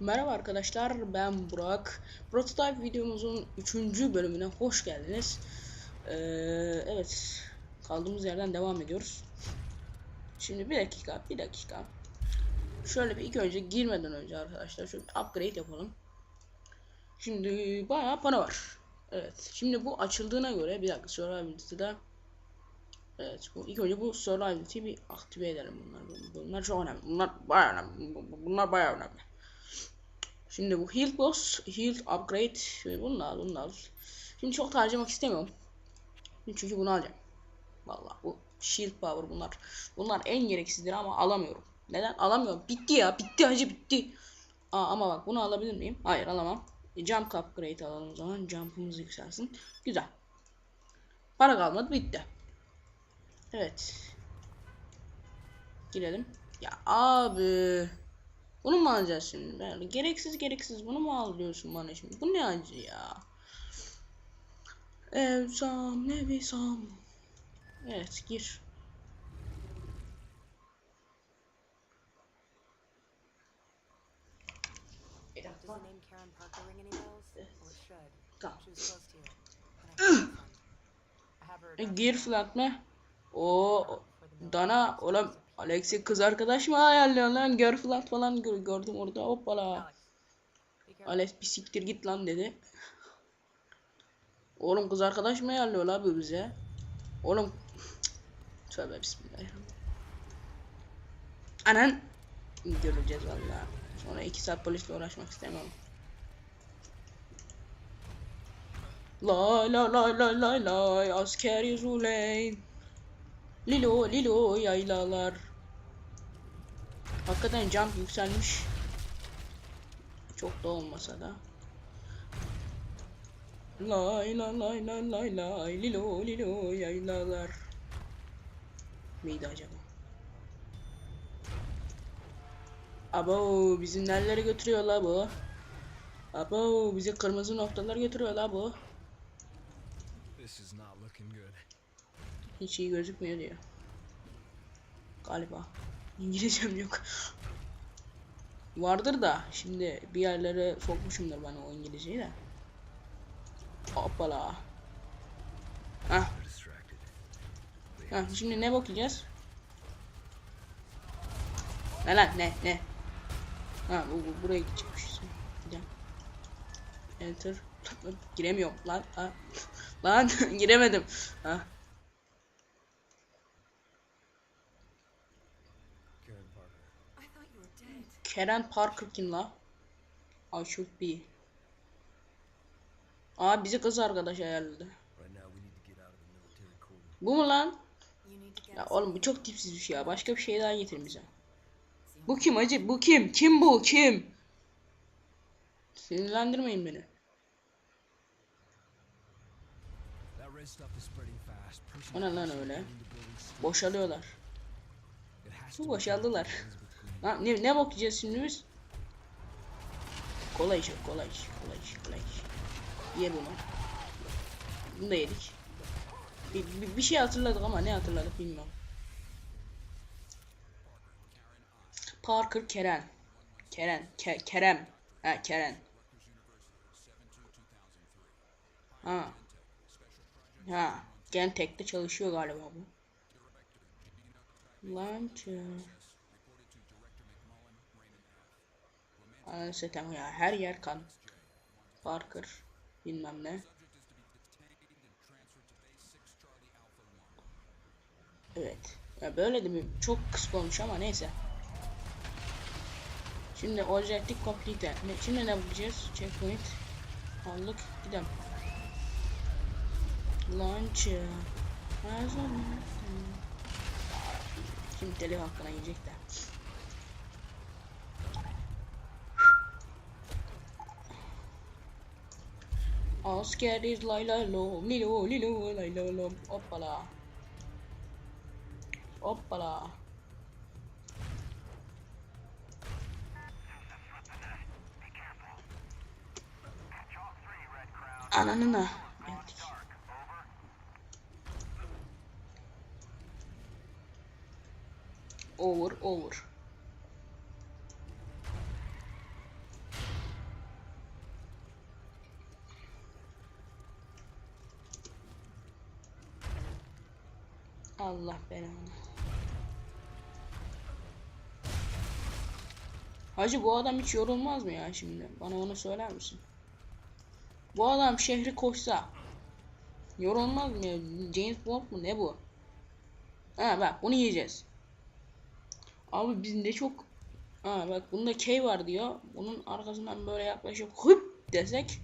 Merhaba arkadaşlar ben Burak. Prototype videomuzun 3. bölümüne hoş geldiniz. Ee, evet kaldığımız yerden devam ediyoruz. Şimdi bir dakika bir dakika. Şöyle bir ilk önce girmeden önce arkadaşlar şöyle bir upgrade yapalım. Şimdi bayağı para var. Evet şimdi bu açıldığına göre bir dakika survivality'de Evet bu ilk önce bu survivality'yi bir aktive edelim bunlar. Bunlar çok önemli. Bunlar bayağı önemli. Bunlar bayağı önemli. Şimdi bu heal boss, heal upgrade, da al. Şimdi çok harcamak istemiyorum. Çünkü bunu alacağım. Vallahi bu shield power bunlar. Bunlar en gereksizdir ama alamıyorum. Neden? Alamıyorum. Bitti ya. Bitti hacı bitti. Aa, ama bak bunu alabilir miyim? Hayır alamam. E, jump upgrade alalım o zaman. Jump'ımız yükselsin. Güzel. Para kalmadı bitti. Evet. Girelim. Ya abi. Bunu mu alacağız şimdi? Yani gereksiz gereksiz bunu mu alıyorsun bana şimdi? Bu ne acı ya? Evsam ne bisam. Evet gir. Tamam. E, Gir flat mı? O Dana oğlum. Alex'i kız arkadaş mı ayarlıyorsun lan? Flat falan gör- gördüm orada hoppala. Alex, bir siktir git lan dedi. Oğlum kız arkadaş mı ayarlıyor la bu bize? Oğlum Tövbe bismillahirrahmanirrahim. Anan göreceğiz vallahi. Sonra iki saat polisle uğraşmak istemem. Lay lay lay lay lay lay askeri Zuleyn. Lilo lilo yaylalar. Hakikaten jump yükselmiş. Çok da olmasa da. Lay lay lay lay lay lay lilo lilo yaylalar. Neydi acaba? Abo bizi nerelere götürüyor la bu? Abo bizi kırmızı noktalar götürüyor la bu. This is not looking good. Hiç iyi gözükmüyor diyor. Galiba. İngilizcem yok. Vardır da şimdi bir yerlere sokmuşumdur ben o İngilizceyi de. Hoppala. Distracted. hah şimdi ne bakacağız? Ne lan ne ne? Ha bu, bu buraya gidecekmişiz. Gideceğim. Enter. Giremiyorum lan. Ha. Lan giremedim. Ha. Karen Parker. I thought you Karen Parker la? I should be. Aa bizi kız arkadaş ayarladı. Bu mu lan? Ya oğlum bu çok tipsiz bir şey ya. Başka bir şey daha getirin bize. Bu kim acı? Bu kim? Kim bu? Kim? Sinirlendirmeyin beni. O ne lan öyle? Boşalıyorlar. Bu boşaldılar. Lan ne, ne bakacağız şimdi biz? Kolay iş, kolay iş, kolay iş, kolay iş. Ye bunu. Bunu da yedik. Bir, bir, bir şey hatırladık ama ne hatırladık bilmiyorum. Parker Keren. Keren. Ke, Kerem. Ha Keren. Ha. Ha. Gentek'te çalışıyor galiba bu. Launcher. Satayım ya her yer kan. Parker bilmem ne. Evet. Ya böyle de mi? Çok kısa olmuş ama neyse. Şimdi objective complete. Ne, şimdi ne yapacağız? Checkpoint. Aldık. Gidelim. Launcher. Her zaman. Şimdi telif hakkına yiyecek Askeriz lay lay lo, lilo lilo lay lo lo, hoppala. Hoppala. Ananına. Geldik. Over over. Allah belanı. Hacı bu adam hiç yorulmaz mı ya şimdi? Bana onu söyler misin? Bu adam şehri koşsa yorulmaz mı? James Bond mu ne bu? Ha bak bunu yiyeceğiz. Abi biz ne çok Ha bak bunda K var diyor. Bunun arkasından böyle yaklaşıp hıp desek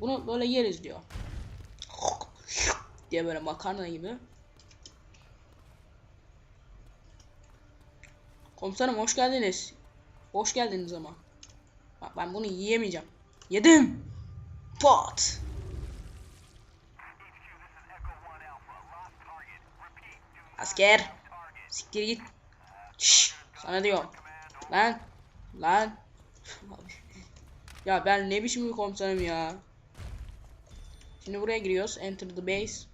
bunu böyle yeriz diyor. diye böyle makarna gibi. Komutanım hoş geldiniz. Hoş geldiniz ama. Bak ben bunu yiyemeyeceğim. Yedim. Pat. Asker. Siktir git. Şşş. Sana diyorum. Lan. Lan. ya ben ne biçim bir komutanım ya. Şimdi buraya giriyoruz. Enter the base.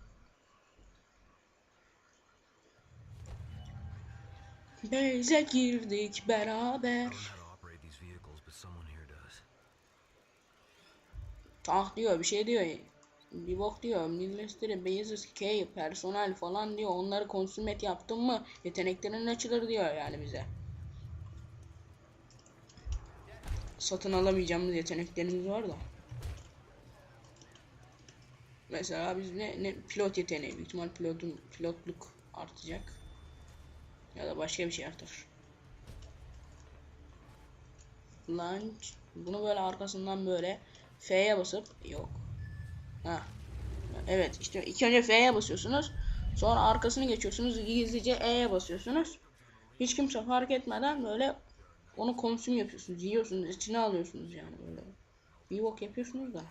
Someone here does. Tank diyor bir şey diyor. Bir bok diyor. Military bases K personel falan diyor. Onları konsumet yaptın mı yeteneklerin açılır diyor yani bize. Satın alamayacağımız yeteneklerimiz var da. Mesela biz ne, ne pilot yeteneği büyük ihtimal pilotun pilotluk artacak. Ya da başka bir şey artar. Launch. Bunu böyle arkasından böyle F'ye basıp yok. Ha. Evet işte ilk önce F'ye basıyorsunuz. Sonra arkasını geçiyorsunuz. Gizlice E'ye basıyorsunuz. Hiç kimse fark etmeden böyle onu konsüm yapıyorsunuz. Yiyorsunuz. içine alıyorsunuz yani böyle. Bir bok yapıyorsunuz da.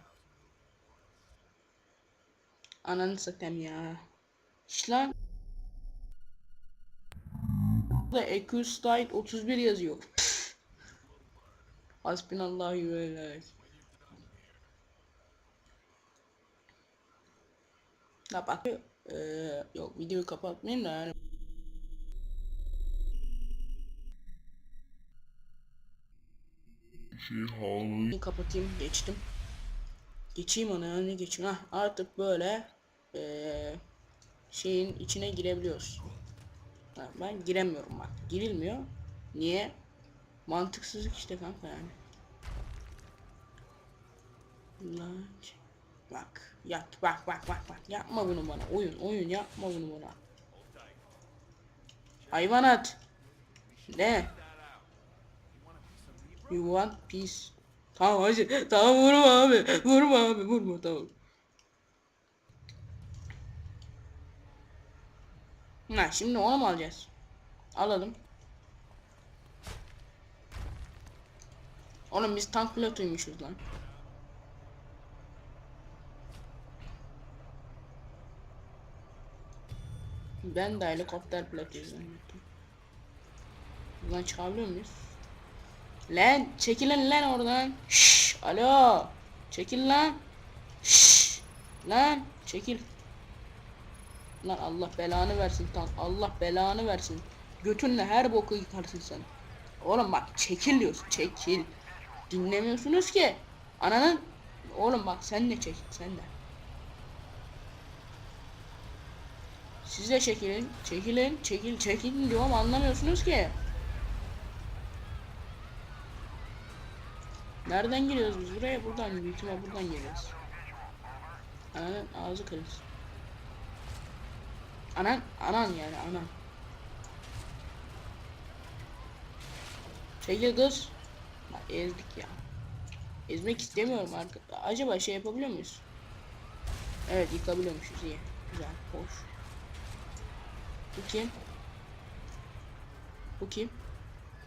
Ananı satayım ya. Şş lan. Burada EQ Style 31 yazıyor. Ve velayet. Ya bak eee, yok videoyu kapatmayayım da yani. Bir kapatayım geçtim. Geçeyim ona yani geçeyim. Hah, artık böyle eee, şeyin içine girebiliyoruz. Ha, ben giremiyorum bak. Girilmiyor. Niye? Mantıksızlık işte kanka yani. Launch. Bak. Yak. Bak bak bak bak. Yapma bunu bana. Oyun oyun yapma bunu bana. Hayvanat. Ne? You want peace. Tamam hacı. Tamam vurma abi. Vurma abi. Vurma tamam. Ha şimdi onu mu alacağız? Alalım. Oğlum biz tank pilotuymuşuz lan. Ben de helikopter pilotuyum zannettim. Buradan çıkabiliyor muyuz? Lan çekilin lan oradan. Şşş alo. Çekil lan. Şşş lan çekil. Lan Allah belanı versin tank. Allah belanı versin. Götünle her boku yıkarsın sen. Oğlum bak çekil. Çekil. Dinlemiyorsunuz ki. Ananın Oğlum bak sen de çekil sen de. Siz de çekilin. Çekilin. Çekil çekilin diyorum anlamıyorsunuz ki. Nereden giriyoruz biz buraya? Buradan büyük ihtimal buradan giriyoruz. Ananın ağzı kırılsın. Anan, anan yani anan. Çekil kız. Bak ezdik ya. Ezmek istemiyorum artık. Acaba şey yapabiliyor muyuz? Evet yıkabiliyormuşuz iyi. Güzel, hoş. Bu kim? Bu kim?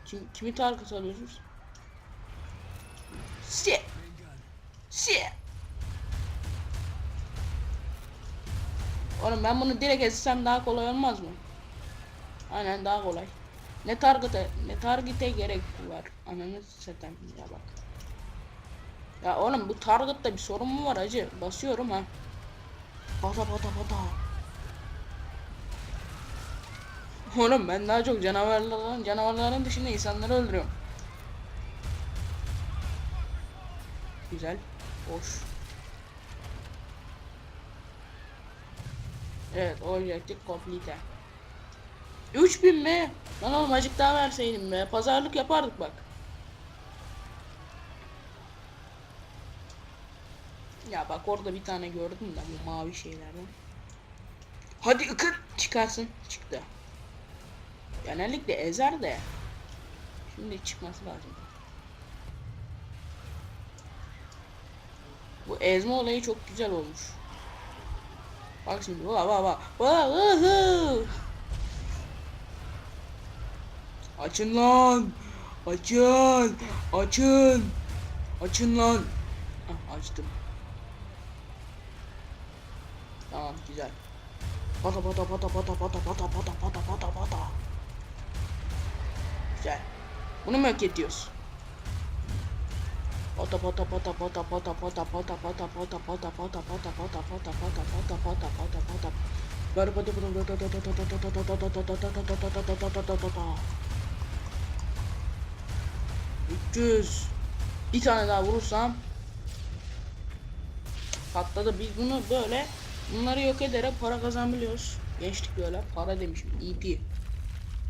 Kim kimi target alıyorsunuz? Shit. Shit. Oğlum ben bunu direkt etsem daha kolay olmaz mı? Aynen daha kolay. Ne target'e ne target'e gerek var. Ananı satayım ya bak. Ya oğlum bu target'ta bir sorun mu var acı? Basıyorum ha. Bata bata bata. Oğlum ben daha çok canavarların canavarların dışında insanları öldürüyorum. Güzel. Hoş. Evet, objective complete. 3000 mi? Lan oğlum acık daha verseydin be. Pazarlık yapardık bak. Ya bak orada bir tane gördüm de bu mavi şeylerden. Hadi ıkın çıkarsın. Çıktı. Genellikle ezer de. Şimdi çıkması lazım. Bu ezme olayı çok güzel olmuş. Bak şimdi bak bak bak. Bak, ıhı. Açın lan. Açın. Açın. Açın lan. Ah, açtım. Tamam güzel. Pata pata pata pata pata pata pata pata pata pata. Güzel. Bunu mu hak ediyoruz? Pata pata pata pata pata pata pata pata pata pata pata pata pata pata pata pata pata pata pata. Böyle pata pata 300 Bir tane daha vurursam patladı. Biz bunu böyle bunları yok ederek para kazanabiliyoruz. Geçtik böyle. Para demişim. EP.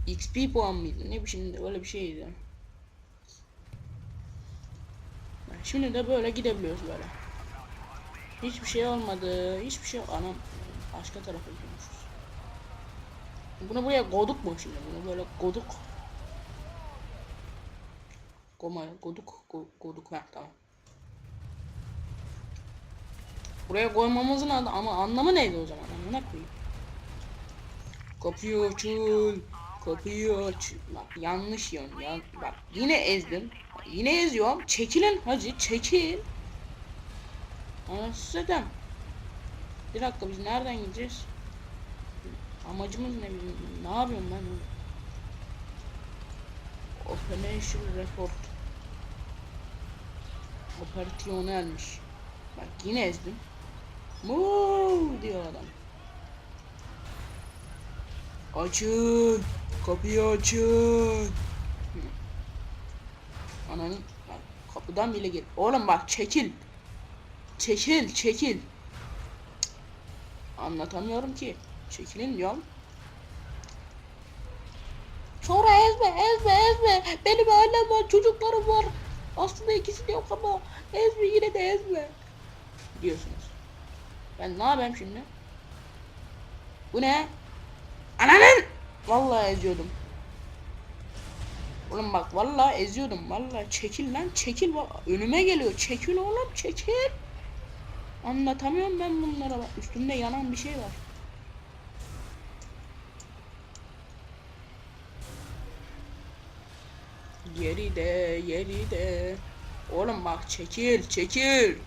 XP puan mıydı? Ne biçim öyle bir şeydi. Şimdi de böyle gidebiliyoruz böyle. Hiçbir şey olmadı. Hiçbir şey anam başka tarafa gidiyormuşuz. Bunu buraya koduk mu şimdi? Bunu böyle koduk. Koma koduk ko, koduk ha tamam. Buraya koymamızın adı ama anlamı neydi o zaman? Amına koyayım. Kapıyı açın. Kapıyı aç. Bak yanlış yön. Yan, bak yine ezdim. Yine eziyorum. Çekilin hacı çekil. Anasını Bir dakika biz nereden gideceğiz? Amacımız ne bizim? Ne yapıyorum ben? Operation Report. Operasyonelmiş. Bak yine ezdim. Move diyor adam. Açın. Kapıyı açın. Ananın kapıdan bile gel. Oğlum bak çekil. Çekil, çekil. Anlatamıyorum ki. Çekilin diyorum. Sonra ezme, ezme, ezme. Benim ailem var, çocuklarım var. Aslında ikisi de yok ama ezme yine de ezme. Diyorsunuz. Ben ne yapayım şimdi? Bu ne? Ananın! Vallahi eziyordum. Oğlum bak vallahi eziyordum. Vallahi çekil lan çekil. Önüme geliyor. Çekil oğlum çekil. Anlatamıyorum ben bunlara bak. Üstümde yanan bir şey var. Yeri de yeri de. Oğlum bak çekil çekil.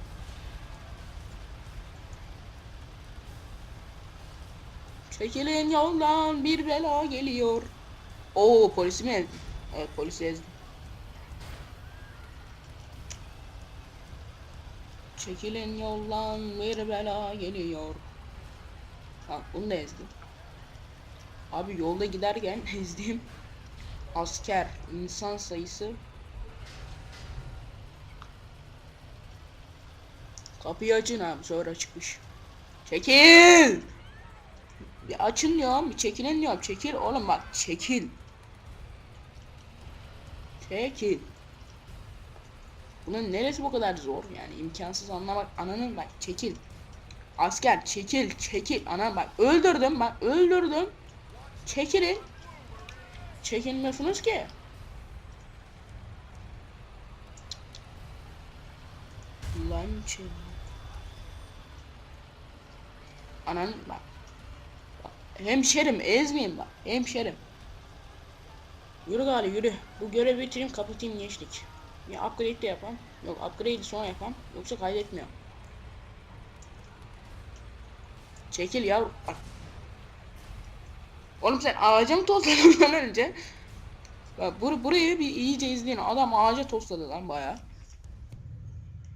Çekilin yoldan bir bela geliyor. Oo polisi mi ezdim? Evet polisi ezdim. Çekilin yoldan bir bela geliyor. Ha bunu da ezdim. Abi yolda giderken ezdiğim asker insan sayısı Kapıyı açın abi sonra çıkmış. Çekil! Bir açın diyorum, bir çekilin diyorum. Çekil oğlum bak çekil. Çekil. Bunun neresi bu kadar zor yani imkansız anlamak ananın bak çekil. Asker çekil çekil ana bak öldürdüm bak öldürdüm. Çekilin. Çekilmiyorsunuz ki. Lan çekil. Ananın bak. Hemşerim ezmeyin bak. Hemşerim. Yürü gari yürü. Bu görevi bitireyim kapatayım geçtik. Ya upgrade de yapam. Yok upgrade'i sonra yapam. Yoksa kaydetmiyor. Çekil ya. Bak. Oğlum sen ağaca mı tosladın lan önce? Bak bur burayı bir iyice izleyin. Adam ağaca tosladı lan baya.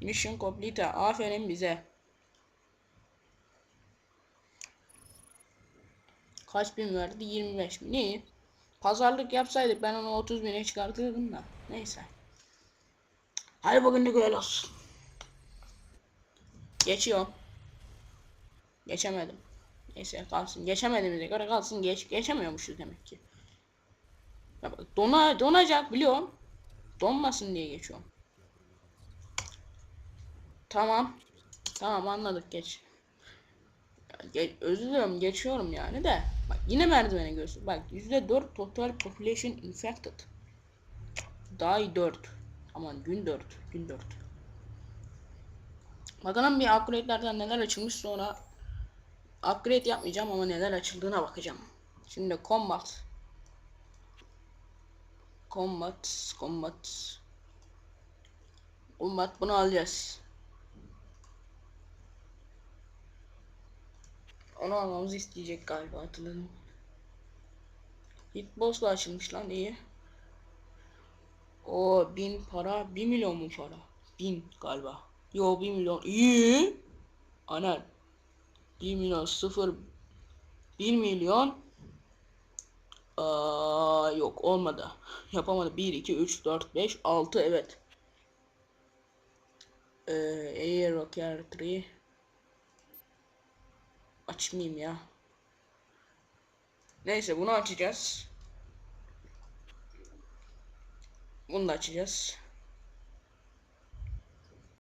Mission complete. Aferin bize. Kaç bin verdi? 25 bin. İyi. Pazarlık yapsaydık ben onu 30 bine çıkartırdım da. Neyse. Hadi bugünlük öyle olsun. Geçiyorum. Geçemedim. Neyse kalsın. Geçemediğimize göre kalsın. Geç geçemiyormuşuz demek ki. Bak, dona donacak biliyorum. Donmasın diye geçiyorum. Tamam. Tamam anladık geç. Ya, ge- özür dilerim geçiyorum yani de. Bak yine merdivene göster. Bak %4 total population infected. Day 4. Aman gün 4. Gün 4. Bakalım bir upgrade'lerden neler açılmış sonra upgrade yapmayacağım ama neler açıldığına bakacağım. Şimdi combat. Combat, combat. Combat bunu alacağız. Onu almamızı isteyecek galiba hatırladım. Hitbox'la açılmış lan iyi. O bin para, bir milyon mu para? Bin galiba. Yo bir milyon. İyi. Ana. Bir milyon sıfır. Bir milyon. Aa, yok olmadı. Yapamadı. 1, 2, 3, 4, 5, 6 evet. Ee, Air Rocker 3. Açmayayım ya. Neyse bunu açacağız. Bunu da açacağız.